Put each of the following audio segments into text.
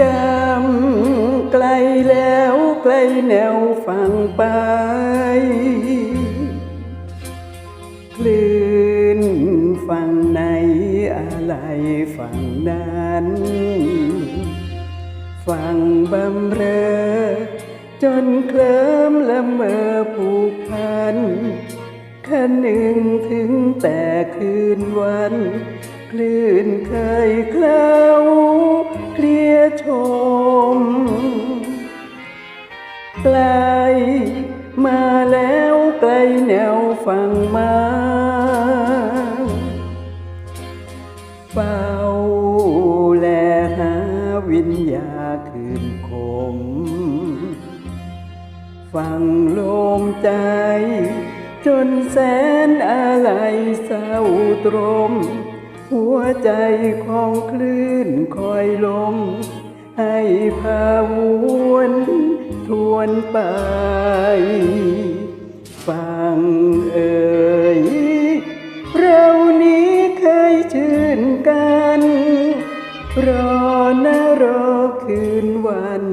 จำไกลแล้วไกลแนวฝั่งไป คลื่นฝั่งไหนอะไรฝั่งนั้น ฝั่งบำเรอ จนเคลิ้มละเมอผูกพันคันหนึ่งถึงแต่คืนวัน คลื่นเคยเคล้า ชม ไกลมาแล้วไกลแนวฝั่งมาเฝ้าแลหาวิญญาคืนคม ฟังลมใจ จนแสนอะไรเศร้าตรม หัวใจของคลื่นคอยลม ให้พาวนทวนไป ฟังเอ่ยเรานี้เคยชื่นกัน รอนะรอคืนวัน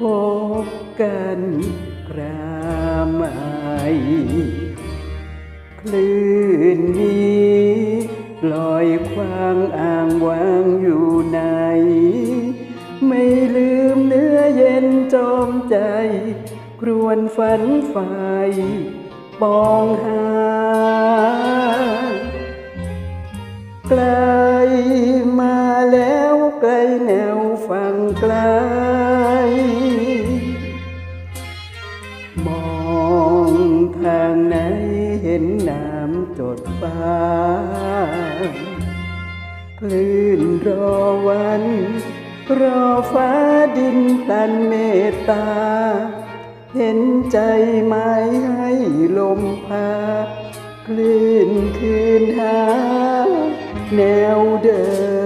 พบกันคราใหม่คลื่นนี้ ลอยควางอ่างวางอยู่ในไม่ลืมเนื้อเย็นจอมใจ ครวนฝันไฟปองหาไกลมาแล้วไกลแนวฝั่งไกล มองทางไหนเห็นน้ำ จดฟ้าคลื่นรอวัน รอฟ้าดินตันเมตตา เห็นใจไม้ให้ลมพา คลื่นคืนหา แนวเดิ